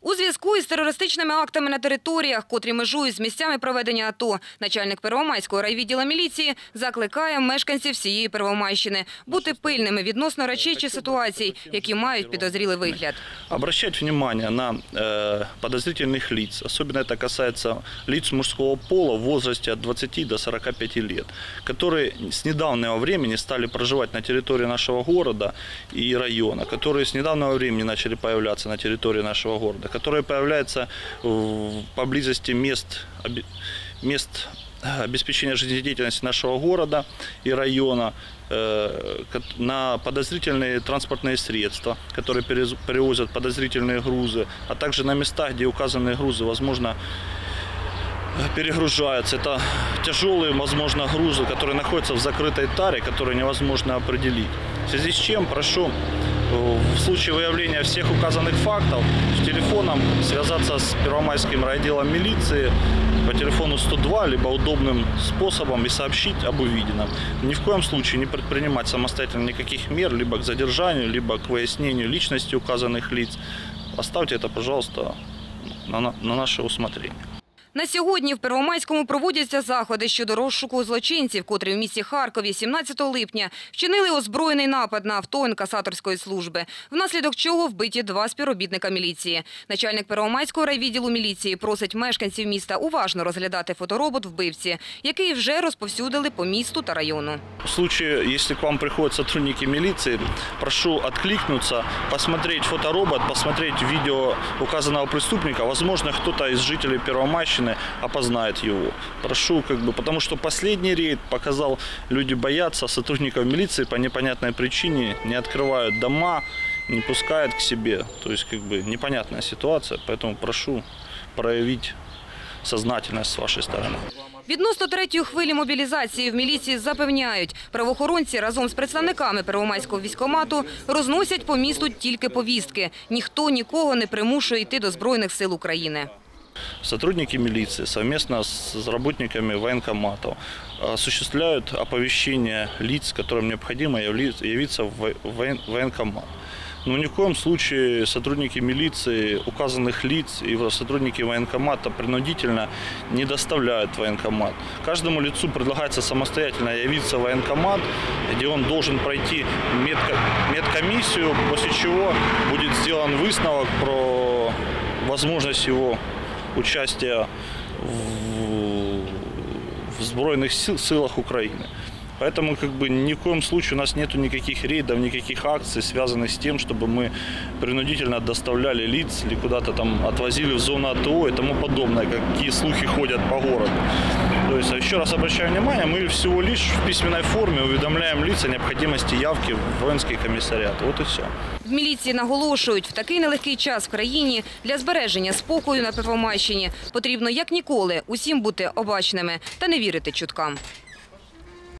У зв'язку із терористичними актами на територіях, котрі межують з місцями проведення АТО, начальник Первомайського райвідділа міліції закликає мешканців всієї Первомайщини бути пильними відносно речей чи ситуацій, які мають підозрілий вигляд. обращать внимание на э, подозрительных лиц. Особенно это касается лиц мужского пола в возрасте от 20 до 45 лет, которые с недавнего времени стали проживать на территории нашего города и района, которые с недавнего времени начали появляться на территории нашего города, Которые появляются в- поблизости мест, мест э, обеспечения жизнедеятельности нашего города и района, э, на подозрительные транспортные средства, которые перевозят подозрительные грузы, а также на местах, где указанные грузы, возможно, перегружаются. Это тяжелые, возможно, грузы, которые находятся в закрытой таре, которые невозможно определить. В связи с чем прошу в случае выявления всех указанных фактов с телефоном связаться с Первомайским райотделом милиции по телефону 102, либо удобным способом и сообщить об увиденном. Ни в коем случае не предпринимать самостоятельно никаких мер, либо к задержанию, либо к выяснению личности указанных лиц. Оставьте это, пожалуйста, на- на наше усмотрение. На сьогодні в Первомайському проводяться заходи щодо розшуку злочинців, котрі в місті Харкові 17 липня вчинили озброєний напад на авто інкасаторської служби, внаслідок чого вбиті два співробітника міліції. Начальник Первомайського райвідділу міліції просить мешканців міста уважно розглядати фоторобот вбивці, який вже розповсюдили по місту та району. В случае, если к вам приходят сотрудники милиции, прошу откликнуться, посмотреть фоторобот, посмотреть видео указанного преступника. Возможно, кто-то из жителей Первомайщины опознает его. Прошу, как бы, потому что последний рейд показал, люди боятся, сотрудников милиции по непонятной причине не открывают дома, не пускают к себе. То есть, как бы, непонятная ситуация, поэтому прошу проявить сознательность с вашей стороны. Відносно третьої хвилі мобілізації в міліції запевняють, правоохоронці разом з представниками Первомайського військомату розносять по місту тільки повістки. Ніхто нікого не примушує йти до Збройних сил України. Сотрудники милиции совместно с работниками военкоматов осуществляют оповещение лиц, которым необходимо явиться в во- воен- военкомат. Но ни в коем случае сотрудники милиции указанных лиц и сотрудники военкомата принудительно не доставляют военкомат. Каждому лицу предлагается самостоятельно явиться в военкомат, где он должен пройти медко- медкомиссию, после чего будет сделан выставок про возможность его участия в, в сбройных сил- силах Украины. Поэтому как бы ни в коем случае у нас нету никаких рейдов, никаких акций, связанных с тем, чтобы мы принудительно доставляли лиц или куда-то там отвозили в зону АТО и тому подобное, какие слухи ходят по городу. То есть, еще раз обращаю внимание, мы всего лишь в письменной форме уведомляем лиц о необходимости явки в воинский комиссариат. Вот и все. В міліції наголошують, в такий нелегкий час в країні для збереження спокою на Первомайщині потрібно як ніколи усім бути обачними та не вірити чуткам.